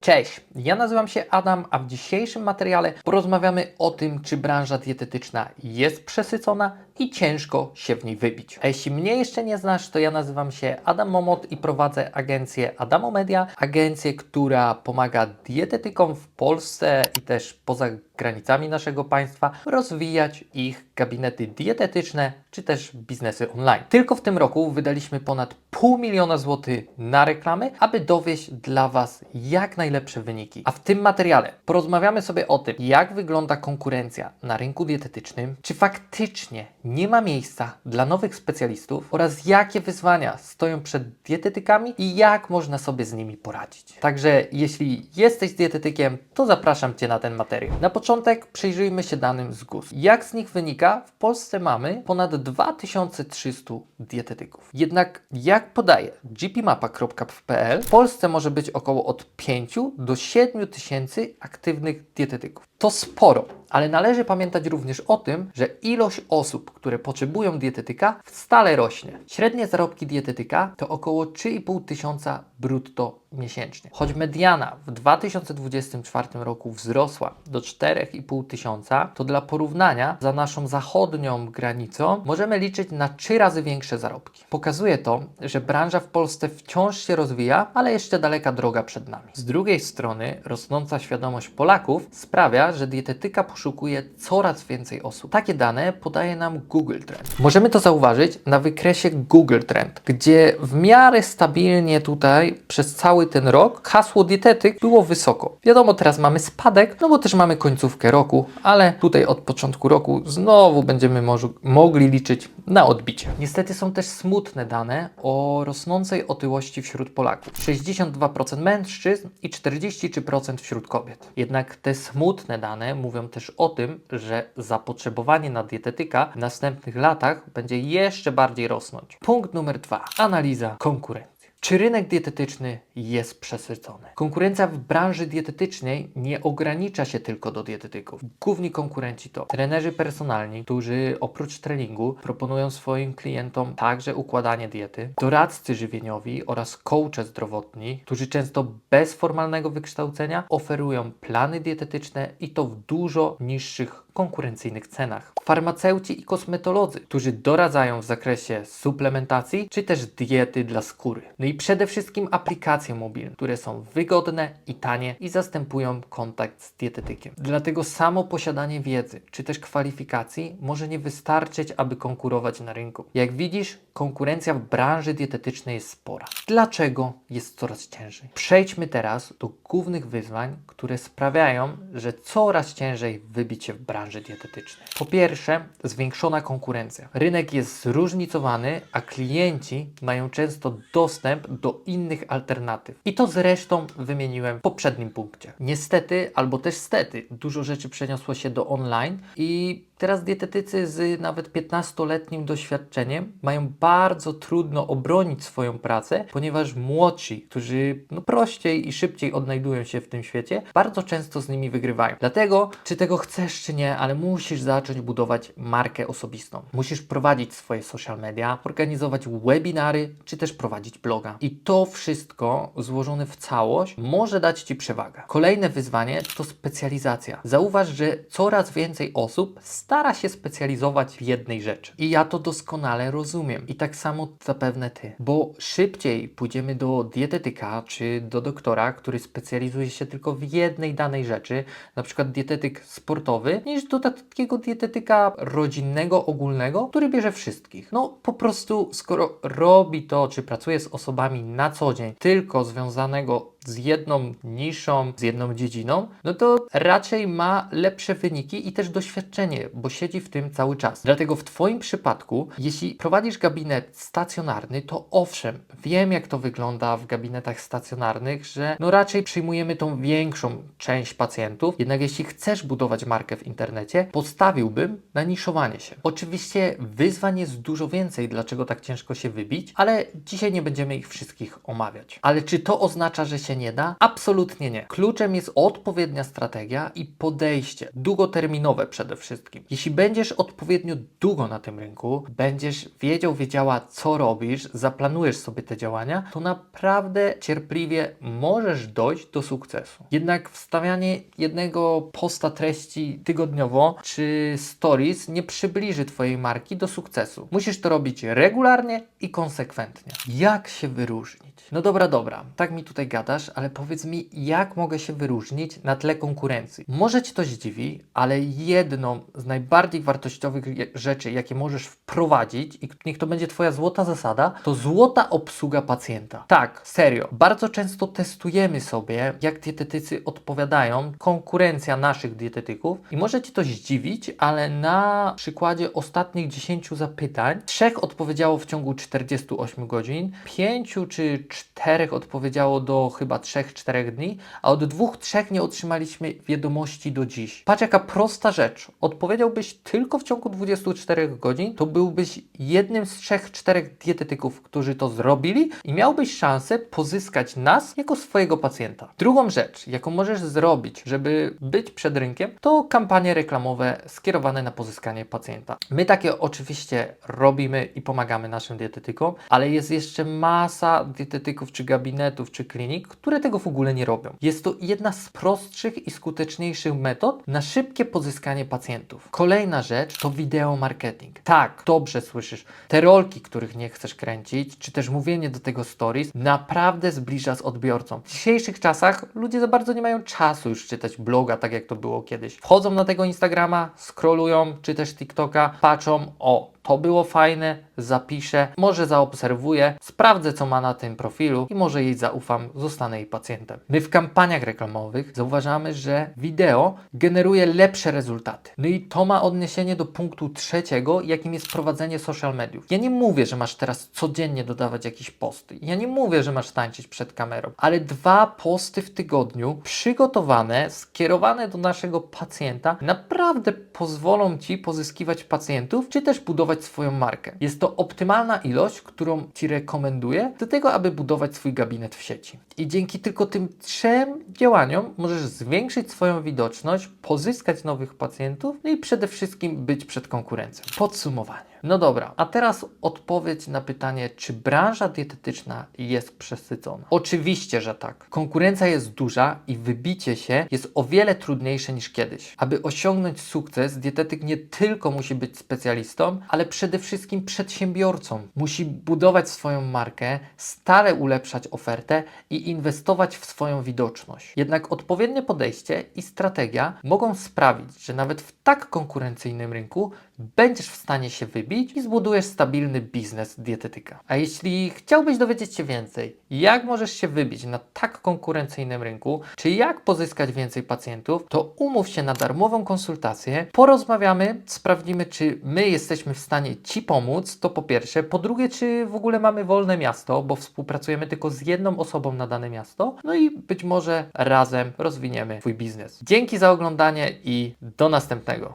Cześć, ja nazywam się Adam, a w dzisiejszym materiale porozmawiamy o tym, czy branża dietetyczna jest przesycona i ciężko się w niej wybić. A jeśli mnie jeszcze nie znasz, to ja nazywam się Adam Momot i prowadzę agencję Adamo Media, agencję, która pomaga dietetykom w Polsce i też poza granicami naszego państwa rozwijać ich gabinety dietetyczne czy też biznesy online. Tylko w tym roku wydaliśmy ponad pół miliona złotych na reklamy, aby dowieść dla Was jak najlepsze wyniki. A w tym materiale porozmawiamy sobie o tym, jak wygląda konkurencja na rynku dietetycznym, czy faktycznie nie ma miejsca dla nowych specjalistów oraz jakie wyzwania stoją przed dietetykami i jak można sobie z nimi poradzić. Także jeśli jesteś dietetykiem, to zapraszam Cię na ten materiał. Na początek przyjrzyjmy się danym z GUS. Jak z nich wynika, w Polsce mamy ponad 2300 dietetyków. Jednak jak podaje gpmapa.pl, w Polsce może być około od 5 do 7 tysięcy aktywnych dietetyków. To sporo, ale należy pamiętać również o tym, że ilość osób, które potrzebują dietetyka, stale rośnie. Średnie zarobki dietetyka to około 3,5 tysiąca brutto miesięcznie. Choć mediana w 2024 roku wzrosła do 4,5 tysiąca, to dla porównania za naszą zachodnią granicą możemy liczyć na 3 razy większe zarobki. Pokazuje to, że branża w Polsce wciąż się rozwija, ale jeszcze daleka droga przed nami. Z drugiej strony rosnąca świadomość Polaków sprawia, że dietetyka poszukuje coraz więcej osób. Takie dane podaje nam Google Trend. Możemy to zauważyć na wykresie Google Trend, gdzie w miarę stabilnie tutaj przez cały ten rok hasło dietetyk było wysoko. Wiadomo, teraz mamy spadek, no bo też mamy końcówkę roku, ale tutaj od początku roku znowu będziemy mogli liczyć na odbicie. Niestety są też smutne dane o rosnącej otyłości wśród Polaków. 62% mężczyzn i 43% wśród kobiet. Jednak te smutne dane mówią też o tym, że zapotrzebowanie na dietetyka w następnych latach będzie jeszcze bardziej rosnąć. Punkt numer dwa. Analiza konkurencji. Czy rynek dietetyczny jest przesycony? Konkurencja w branży dietetycznej nie ogranicza się tylko do dietetyków. Główni konkurenci to trenerzy personalni, którzy oprócz treningu proponują swoim klientom także układanie diety, doradcy żywieniowi oraz coache zdrowotni, którzy często bez formalnego wykształcenia oferują plany dietetyczne i to w dużo niższych konkurencyjnych cenach. Farmaceuci i kosmetolodzy, którzy doradzają w zakresie suplementacji czy też diety dla skóry. No i przede wszystkim aplikacje mobilne, które są wygodne i tanie i zastępują kontakt z dietetykiem. Dlatego samo posiadanie wiedzy czy też kwalifikacji może nie wystarczyć, aby konkurować na rynku. Jak widzisz, konkurencja w branży dietetycznej jest spora. Dlaczego jest coraz ciężej? Przejdźmy teraz do głównych wyzwań, które sprawiają, że coraz ciężej wybić się w branży dietetycznej. Po pierwsze, zwiększona konkurencja. Rynek jest zróżnicowany, a klienci mają często dostęp do innych alternatyw. I to zresztą wymieniłem w poprzednim punkcie. Niestety, albo też stety, dużo rzeczy przeniosło się do online i teraz dietetycy z nawet 15-letnim doświadczeniem mają bardzo trudno obronić swoją pracę, ponieważ młodsi, którzy no prościej i szybciej odnajdują się w tym świecie, bardzo często z nimi wygrywają. Dlatego, czy tego chcesz, czy nie, ale musisz zacząć budować markę osobistą. Musisz prowadzić swoje social media, organizować webinary, czy też prowadzić bloga. I to wszystko złożone w całość może dać Ci przewagę. Kolejne wyzwanie to specjalizacja. Zauważ, że coraz więcej osób stara się specjalizować w jednej rzeczy. I ja to doskonale rozumiem. I tak samo zapewne Ty. Bo szybciej pójdziemy do dietetyka czy do doktora, który specjalizuje się tylko w jednej danej rzeczy, na przykład dietetyk sportowy, niż do takiego dietetyka rodzinnego, ogólnego, który bierze wszystkich. No po prostu, skoro robi to, czy pracuje z osobami na co dzień, tylko związanego z jedną niszą, z jedną dziedziną, no to raczej ma lepsze wyniki i też doświadczenie, bo siedzi w tym cały czas. Dlatego w Twoim przypadku, jeśli prowadzisz gabinet stacjonarny, to owszem, wiem jak to wygląda w gabinetach stacjonarnych, że no raczej przyjmujemy tą większą część pacjentów, jednak jeśli chcesz budować markę w internecie, postawiłbym na niszowanie się. Oczywiście wyzwań jest dużo więcej, dlaczego tak ciężko się wybić, ale dzisiaj nie będziemy ich wszystkich omawiać. Ale czy to oznacza, że się się nie da? Absolutnie nie. Kluczem jest odpowiednia strategia i podejście, długoterminowe przede wszystkim. Jeśli będziesz odpowiednio długo na tym rynku, będziesz wiedział, wiedziała, co robisz, zaplanujesz sobie te działania, to naprawdę cierpliwie możesz dojść do sukcesu. Jednak wstawianie jednego posta treści tygodniowo czy stories nie przybliży Twojej marki do sukcesu. Musisz to robić regularnie i konsekwentnie. Jak się wyróżnić? No dobra, dobra, tak mi tutaj gadasz, ale powiedz mi, jak mogę się wyróżnić na tle konkurencji? Może Cię to zdziwi, ale jedną z najbardziej wartościowych rzeczy, jakie możesz wprowadzić i niech to będzie Twoja złota zasada, to złota obsługa pacjenta. Tak, serio. Bardzo często testujemy sobie, jak dietetycy odpowiadają, konkurencja naszych dietetyków i może Cię to zdziwić, ale na przykładzie ostatnich 10 zapytań, trzech odpowiedziało w ciągu 48 godzin, pięciu czy czterech odpowiedziało do chyba 3-4 dni, a od dwóch, trzech nie otrzymaliśmy wiadomości do dziś. Patrz jaka prosta rzecz. Odpowiedziałbyś tylko w ciągu 24 godzin, to byłbyś jednym z trzech, czterech dietetyków, którzy to zrobili i miałbyś szansę pozyskać nas jako swojego pacjenta. Drugą rzecz, jaką możesz zrobić, żeby być przed rynkiem, to kampanie reklamowe skierowane na pozyskanie pacjenta. My takie oczywiście robimy i pomagamy naszym dietetykom, ale jest jeszcze masa dietetyków, czy gabinetów, czy klinik, które tego w ogóle nie robią. Jest to jedna z prostszych i skuteczniejszych metod na szybkie pozyskanie pacjentów. Kolejna rzecz to wideo marketing. Tak, dobrze słyszysz. Te rolki, których nie chcesz kręcić, czy też mówienie do tego stories, naprawdę zbliża z odbiorcą. W dzisiejszych czasach ludzie za bardzo nie mają czasu już czytać bloga, tak jak to było kiedyś. Wchodzą na tego Instagrama, scrollują, czy też TikToka, patrzą, o, to było fajne, zapiszę, może zaobserwuję, sprawdzę co ma na tym profilu i może jej zaufam, zostanę jej pacjentem. My w kampaniach reklamowych zauważamy, że wideo generuje lepsze rezultaty. No i to ma odniesienie do punktu trzeciego, jakim jest prowadzenie social mediów. Ja nie mówię, że masz teraz codziennie dodawać jakieś posty. Ja nie mówię, że masz tańczyć przed kamerą, ale dwa posty w tygodniu przygotowane, skierowane do naszego pacjenta naprawdę pozwolą Ci pozyskiwać pacjentów, czy też budować swoją markę. Jest to optymalna ilość, którą Ci rekomenduję do tego, aby budować swój gabinet w sieci. I dzięki tylko tym trzem działaniom możesz zwiększyć swoją widoczność, pozyskać nowych pacjentów, no i przede wszystkim być przed konkurencją. Podsumowanie. No dobra, a teraz odpowiedź na pytanie, czy branża dietetyczna jest przesycona? Oczywiście, że tak. Konkurencja jest duża i wybicie się jest o wiele trudniejsze niż kiedyś. Aby osiągnąć sukces, dietetyk nie tylko musi być specjalistą, ale przede wszystkim przedsiębiorcą. Musi budować swoją markę, stale ulepszać ofertę i inwestować w swoją widoczność. Jednak odpowiednie podejście i strategia mogą sprawić, że nawet w tak konkurencyjnym rynku będziesz w stanie się wybić i zbudujesz stabilny biznes dietetyka. A jeśli chciałbyś dowiedzieć się więcej, jak możesz się wybić na tak konkurencyjnym rynku, czy jak pozyskać więcej pacjentów, to umów się na darmową konsultację, porozmawiamy, sprawdzimy, czy my jesteśmy w stanie Ci pomóc, to po pierwsze. Po drugie, czy w ogóle mamy wolne miasto, bo współpracujemy tylko z jedną osobą na dane miasto, no i być może razem rozwiniemy Twój biznes. Dzięki za oglądanie i do następnego.